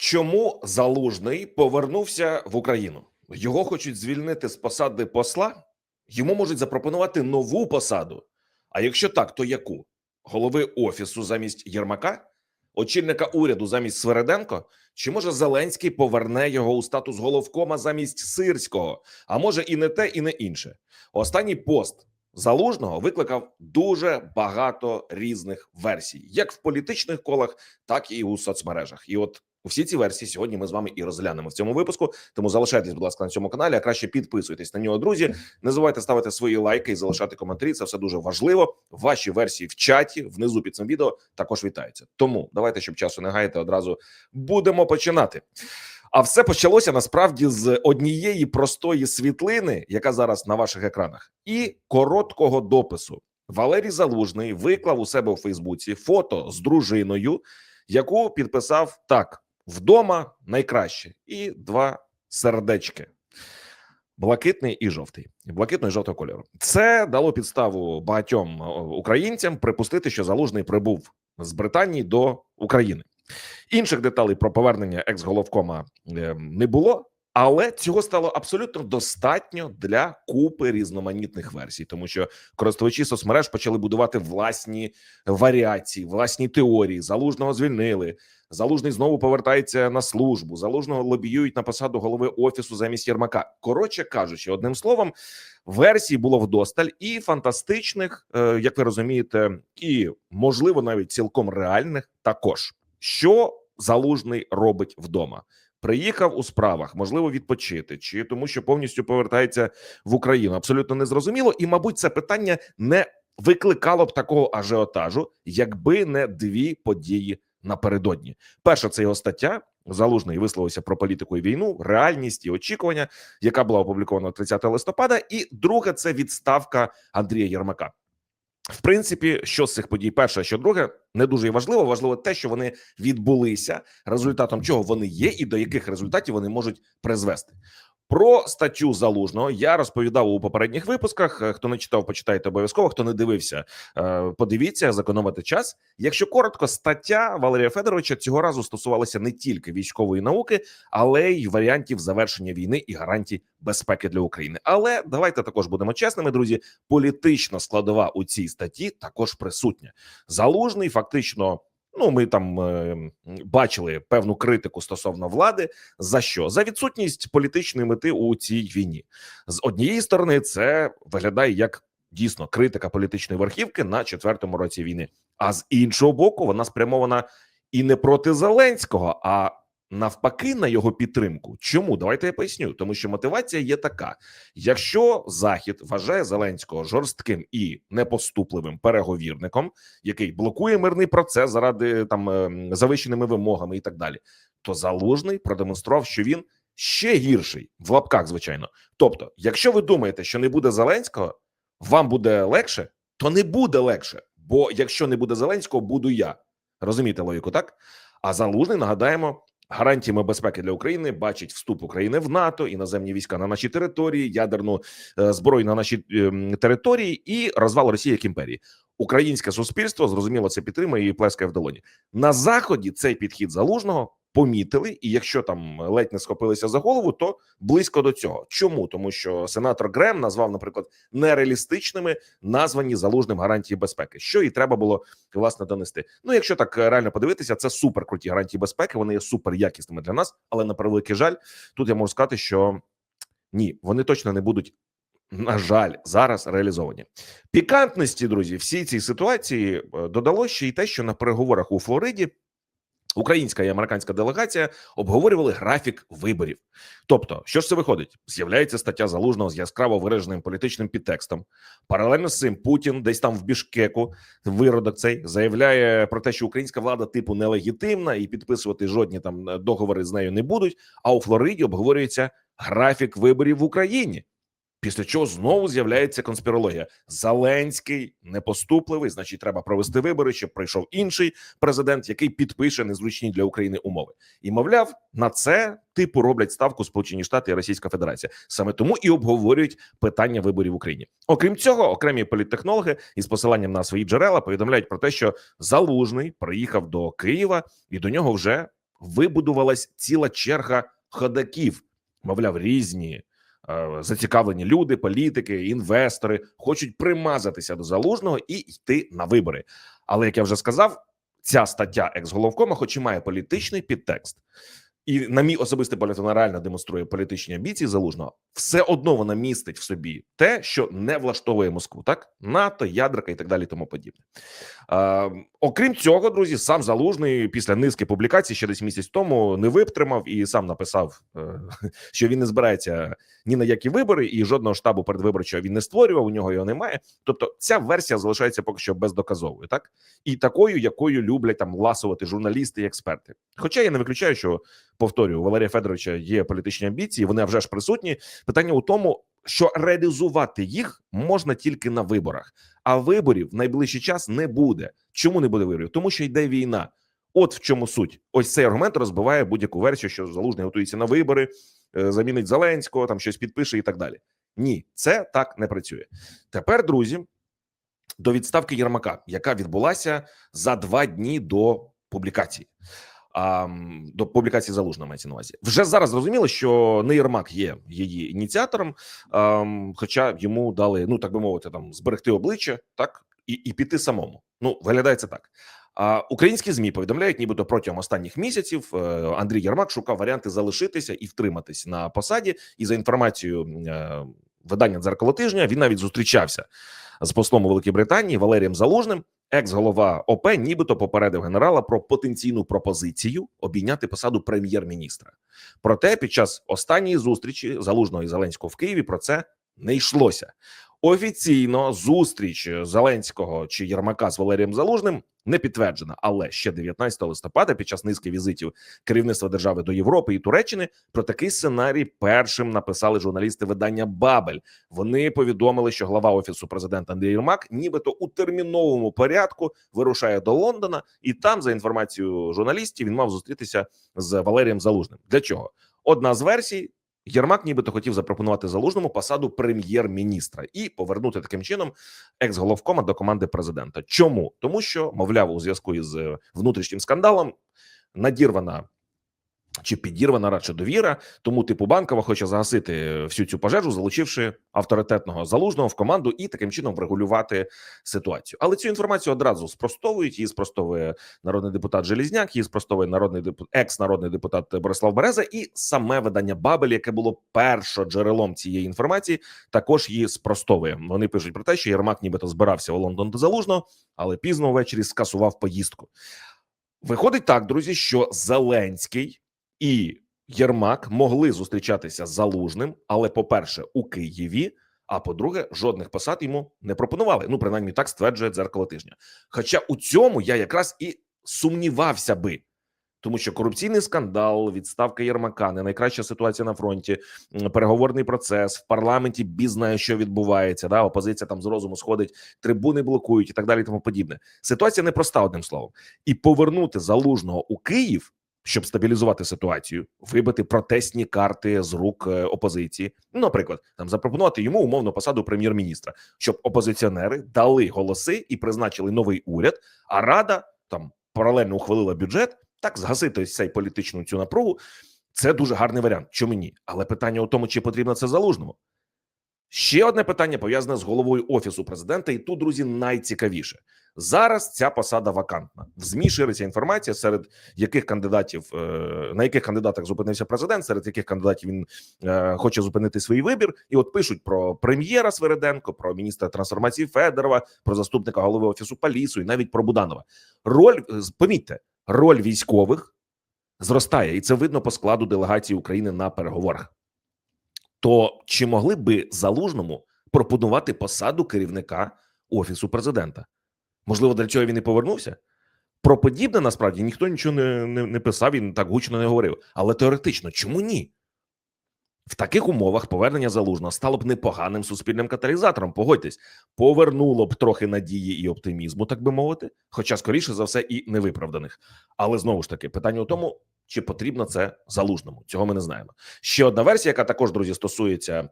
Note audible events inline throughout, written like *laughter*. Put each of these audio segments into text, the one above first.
Чому залужний повернувся в Україну? Його хочуть звільнити з посади посла. Йому можуть запропонувати нову посаду. А якщо так, то яку? Голови офісу замість Єрмака, очільника уряду замість Свереденко? Чи може Зеленський поверне його у статус головкома замість Сирського? А може і не те, і не інше. Останній пост залужного викликав дуже багато різних версій, як в політичних колах, так і у соцмережах. І от всі ці версії сьогодні ми з вами і розглянемо в цьому випуску. Тому залишайтесь, будь ласка, на цьому каналі. А краще підписуйтесь на нього, друзі. Не забувайте ставити свої лайки і залишати коментарі. Це все дуже важливо. Ваші версії в чаті внизу під цим відео також вітаються. Тому давайте, щоб часу не гаяти, одразу будемо починати. А все почалося насправді з однієї простої світлини, яка зараз на ваших екранах, і короткого допису. Валерій Залужний виклав у себе у Фейсбуці фото з дружиною, яку підписав так: вдома найкраще, і два сердечки. Блакитний і жовтий, блакитного і жовтого кольору. Це дало підставу багатьом українцям припустити, що залужний прибув з Британії до України. Інших деталей про повернення екс-головкома е, не було, але цього стало абсолютно достатньо для купи різноманітних версій, тому що користувачі соцмереж почали будувати власні варіації, власні теорії. Залужного звільнили. Залужний знову повертається на службу. Залужного лобіюють на посаду голови офісу замість Єрмака. Коротше кажучи, одним словом, версій було вдосталь і фантастичних, е, як ви розумієте, і можливо навіть цілком реальних також. Що залужний робить вдома? Приїхав у справах, можливо, відпочити, чи тому, що повністю повертається в Україну. Абсолютно незрозуміло, і, мабуть, це питання не викликало б такого ажіотажу, якби не дві події напередодні. Перша це його стаття. Залужний висловився про політику і війну, реальність і очікування, яка була опублікована 30 листопада. І друга це відставка Андрія Єрмака. В принципі, що з цих подій, перше, що друге, не дуже важливо. Важливо те, що вони відбулися, результатом чого вони є, і до яких результатів вони можуть призвести. Про статтю залужного я розповідав у попередніх випусках. Е, Хто не читав, почитайте обов'язково. Хто не дивився, е, подивіться, зекономити час. Якщо коротко, стаття Валерія Федоровича цього разу стосувалася не тільки військової науки, але й варіантів завершення війни і гарантій безпеки для України. Але давайте також будемо чесними, друзі. Політична складова у цій статті також присутня. Залужний фактично. Ну, ми там е, бачили певну критику стосовно влади. За що? За відсутність політичної мети у цій війні. З однієї сторони, це виглядає як дійсно критика політичної верхівки на четвертому році війни. А з іншого боку, вона спрямована і не проти Зеленського, а навпаки на його підтримку. Чому? Давайте я поясню. Тому що мотивація є така: якщо Захід вважає Зеленського жорстким і непоступливим переговірником, який блокує мирний процес заради там ем, завищеними вимогами і так далі, то залужний продемонстрував, що він ще гірший в лапках, звичайно. Тобто, якщо ви думаєте, що не буде Зеленського, вам буде легше, то не буде легше. Бо якщо не буде Зеленського, буду я. Розумієте логіку, так? А залужний нагадаємо. Гарантіями безпеки для України бачить вступ України в НАТО, іноземні війська на нашій території, ядерну е, зброю на нашій ем, території і розвал Росії як імперії. Українське суспільство зрозуміло це підтримує і плескає в долоні. На заході цей підхід залужного помітили, і якщо там ледь не схопилися за голову, то близько до цього. Чому тому, що сенатор Грем назвав, наприклад, нереалістичними названі залужним гарантії безпеки, що і треба було власне донести. Ну, якщо так е, реально подивитися, це супер круті гарантії безпеки. Вони є супер якісними для нас, але на превеликий жаль, тут я можу сказати, що ні, вони точно не будуть. На жаль, зараз реалізовані пікантності, друзі. Всій цій ситуації е, додало ще й те, що на переговорах у Флориді українська і американська делегація обговорювали графік виборів. Тобто, що ж це виходить? З'являється стаття залужного з яскраво вираженим політичним підтекстом. Паралельно з цим Путін десь там в Бішкеку виродок цей заявляє про те, що українська влада типу нелегітимна і підписувати жодні там е, договори з нею не будуть. А у Флориді обговорюється графік виборів в Україні. Після чого знову з'являється конспірологія. Зеленський непоступливий, значить, треба провести вибори, щоб прийшов інший президент, який підпише незручні для України умови. І мовляв, на це типу роблять ставку Сполучені Штати і Російська Федерація. Саме тому і обговорюють питання виборів в Україні. Окрім цього, окремі політтехнологи із посиланням на свої джерела повідомляють про те, що залужний приїхав до Києва, і до нього вже вибудувалась ціла черга ходаків, мовляв, різні зацікавлені люди, політики, інвестори хочуть примазатися до залужного і йти на вибори. Але як я вже сказав, ця стаття екс-головкома, хоч і має політичний підтекст, і на мій особистий погляд, вона реально демонструє політичні амбіції залужного, все одно вона містить в собі те, що не влаштовує Москву, так НАТО, ядерка і так далі, тому подібне. Е, окрім цього, друзі, сам залужний після низки публікацій ще десь місяць тому не витримав і сам написав, е, *laughs* що він не збирається ні на які вибори, і жодного штабу передвиборчого він не створював. У нього його немає. Тобто, ця версія залишається поки що бездоказовою, так і такою, якою люблять там ласувати журналісти і експерти. Хоча я не виключаю, що повторюю, у Валерія Федоровича є політичні амбіції, вони вже ж присутні. Питання у тому, що реалізувати їх можна тільки на виборах, а виборів в найближчий час не буде. Чому не буде виборів? Тому що йде війна. От в чому суть. Ось цей аргумент розбиває будь-яку версію, що залужний готується на вибори, е, замінить Зеленського, там щось підпише і так далі. Ні, це так не працює. Тепер, друзі, до відставки Єрмака, яка відбулася за два дні до публікації. До публікації залужного мається на увазі. Вже зараз зрозуміло, що не Єрмак є її ініціатором, хоча йому дали, ну так би мовити, там зберегти обличчя, так і, і піти самому. Ну виглядає це так. А українські змі повідомляють, нібито протягом останніх місяців е, Андрій Єрмак шукав варіанти залишитися і втриматись на посаді. І за інформацією е, видання дзеркало тижня, він навіть зустрічався з послом у Великій Британії Валерієм Залужним. Екс-голова ОП, нібито попередив генерала про потенційну пропозицію обійняти посаду прем'єр-міністра. Проте під час останньої зустрічі залужного і Зеленського в Києві про це не йшлося. Офіційно зустріч Зеленського чи Єрмака з Валерієм Залужним не підтверджена, але ще 19 листопада, під час низки візитів керівництва держави до Європи і Туреччини, про такий сценарій першим написали журналісти видання Бабель. Вони повідомили, що глава офісу президента Андрій Єрмак, нібито у терміновому порядку вирушає до Лондона, і там, за інформацією журналістів, він мав зустрітися з Валерієм Залужним. Для чого? Одна з версій. Єрмак, нібито хотів запропонувати залужному посаду прем'єр-міністра і повернути таким чином екс-головкома до команди президента. Чому тому, що мовляв, у зв'язку із е, внутрішнім скандалом надірвана чи підірвана радше довіра, тому типу банкова хоче загасити всю цю пожежу, залучивши авторитетного залужного в команду і таким чином врегулювати ситуацію. Але цю інформацію одразу спростовують. Її спростовує народний депутат Желізняк, її спростовує народний депутат, екс-народний депутат Борислав Береза, і саме видання Бабель, яке було першоджерелом цієї інформації, також її спростовує. Вони пишуть про те, що Єрмак нібито збирався у Лондон до залужного, але пізно ввечері скасував поїздку. Виходить так, друзі, що Зеленський і Єрмак могли зустрічатися з залужним, але, по-перше, у Києві. А по-друге, жодних посад йому не пропонували. Ну, принаймні, так стверджує дзеркало тижня. Хоча у цьому я якраз і сумнівався би, тому що корупційний скандал, відставка Єрмака, не найкраща ситуація на фронті, переговорний процес в парламенті. Біз знає, що відбувається. Да, опозиція там з розуму сходить, трибуни блокують і так далі. Тому подібне. Ситуація непроста, одним словом, і повернути залужного у Київ щоб стабілізувати ситуацію, вибити протестні карти з рук е, опозиції. Наприклад, там запропонувати йому умовно посаду прем'єр-міністра, щоб опозиціонери дали голоси і призначили новий уряд. А рада там паралельно ухвалила бюджет. Так згасити цей політичну цю напругу. Це дуже гарний варіант. Чому ні? Але питання у тому, чи потрібно це залужному. Ще одне питання пов'язане з головою офісу президента, і тут, друзі, найцікавіше зараз. Ця посада вакантна. В змі шириться інформація, серед яких кандидатів е, на яких кандидатах зупинився президент, серед яких кандидатів він е, хоче зупинити свій вибір. І от пишуть про прем'єра Свериденко, про міністра трансформації Федорова, про заступника голови офісу Палісу і навіть про Буданова. Роль е, помітьте, роль військових зростає, і це видно по складу делегації України на переговорах. То чи могли би залужному пропонувати посаду керівника офісу президента? Можливо, для цього він і повернувся. Про подібне насправді ніхто нічого не, не, не писав, він так гучно не говорив. Але теоретично, чому ні? В таких умовах повернення залужного стало б непоганим суспільним каталізатором. Погодьтесь, повернуло б трохи надії і оптимізму, так би мовити, хоча, скоріше за все, і невиправданих. Але знову ж таки, питання у тому, чи потрібно це залужному. Цього ми не знаємо. Ще одна версія, яка також друзі стосується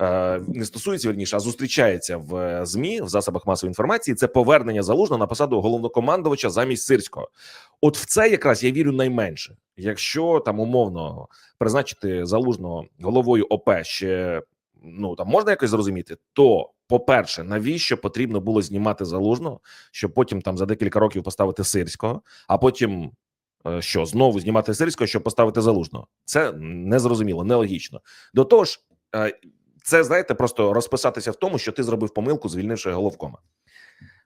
е, не стосується вірніше, а зустрічається в е, змі в засобах масової інформації. Це повернення залужного на посаду головнокомандувача замість сирського. От в це якраз я вірю найменше. Якщо там умовно призначити залужного головою ОП ще ну там можна якось зрозуміти, то по-перше, навіщо потрібно було знімати залужного, щоб потім там за декілька років поставити сирського, а потім що знову знімати сирського, щоб поставити залужного? Це незрозуміло, нелогічно. До того ж, е, це знаєте, просто розписатися в тому, що ти зробив помилку, звільнивши головкома.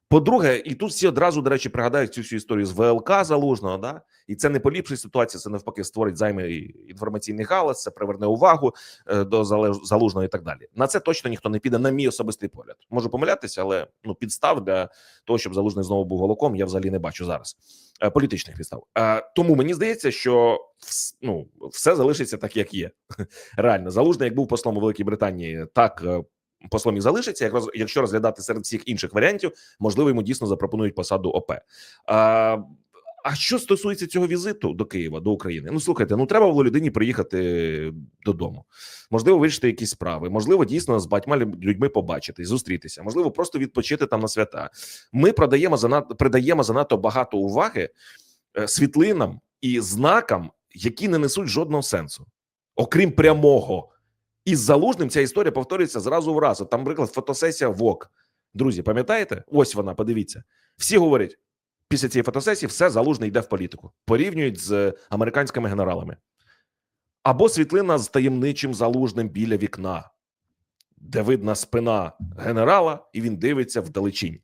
По-друге, і тут всі одразу, до речі, пригадають цю всю історію з ВЛК залужного, да і це не поліпшить ситуацію, це навпаки створить займий інформаційний галас, це приверне увагу е, до залужного і так далі. На це точно ніхто не піде, на мій особистий погляд. Можу помилятися, але ну підстав для того, щоб залужний знову був голоком, я взагалі не бачу зараз. Е, Політичних підстав. Е, Тому мені здається, що ну, все залишиться так, як є. *laughs* Реально, залужний, як був послом у Великій Британії, так. Послом і залишиться, як роз- якщо розглядати серед всіх інших варіантів, можливо, йому дійсно запропонують посаду ОП. А, а що стосується цього візиту до Києва, до України, ну слухайте, ну треба було людині приїхати додому. Можливо, вирішити якісь справи, можливо, дійсно з батьма людьми побачитись, зустрітися, можливо, просто відпочити там на свята. Ми продаємо занадто придаємо занадто багато уваги е, світлинам і знакам, які не несуть жодного сенсу, окрім прямого. І з залужним ця історія повторюється зразу в раз. От Там, наприклад, фотосесія ВОК. Друзі, пам'ятаєте? Ось вона, подивіться. Всі говорять, після цієї фотосесії все залужний йде в політику. Порівнюють з американськими генералами. Або світлина з таємничим залужним біля вікна, де видна спина генерала, і він дивиться вдалечінь.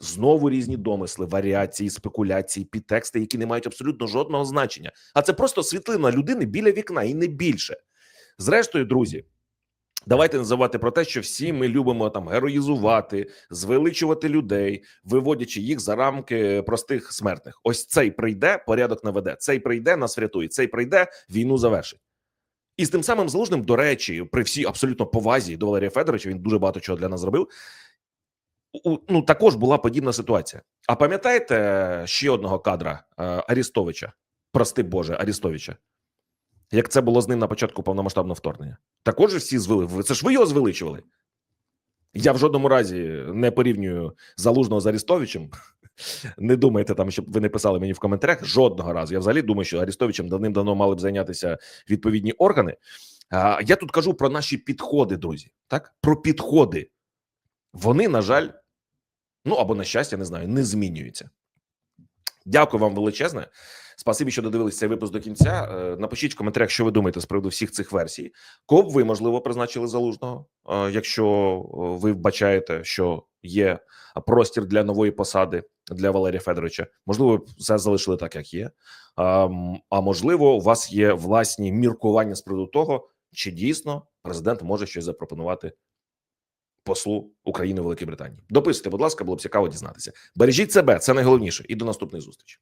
Знову різні домисли, варіації, спекуляції, підтексти, які не мають абсолютно жодного значення. А це просто світлина людини біля вікна і не більше. Зрештою, друзі, давайте не забувати про те, що всі ми любимо там героїзувати, звеличувати людей, виводячи їх за рамки простих смертних. Ось цей прийде, порядок наведе. Цей прийде, нас врятує. Цей прийде, війну завершить. І з тим самим залужним, до речі, при всій абсолютно повазі до Валерія Федоровича, він дуже багато чого для нас зробив. у- Ну також була подібна ситуація. А пам'ятаєте ще одного кадра е, Арістовича? Прости Боже, Арістовича. Як це було з ним на початку повномасштабного вторгнення? Також всі звели. Це ж ви його звеличували. Я в жодному разі не порівнюю залужного з Арістовичем. *laughs* Не думайте там, щоб ви не писали мені в коментарях. Жодного разу. Я взагалі думаю, що Арістовичем давним-давно мали б зайнятися відповідні органи. А, я тут кажу про наші підходи, друзі. Так, про підходи. Вони, на жаль, ну або на щастя, не знаю, не змінюються. Дякую вам величезне. Спасибі, що додивились цей випуск до кінця. Е, Напишіть в коментарях, що ви думаєте з приводу всіх цих версій. Кого б ви можливо призначили залужного, е, якщо е, ви вбачаєте, що є простір для нової посади для Валерія Федоровича. Можливо, все залишили так, як є. А, можливо, у вас є власні міркування з приводу того, чи дійсно президент може щось запропонувати послу України Великій Британії. Дописуйте, будь ласка, було б цікаво дізнатися. Бережіть себе, це найголовніше. І до наступної зустрічі.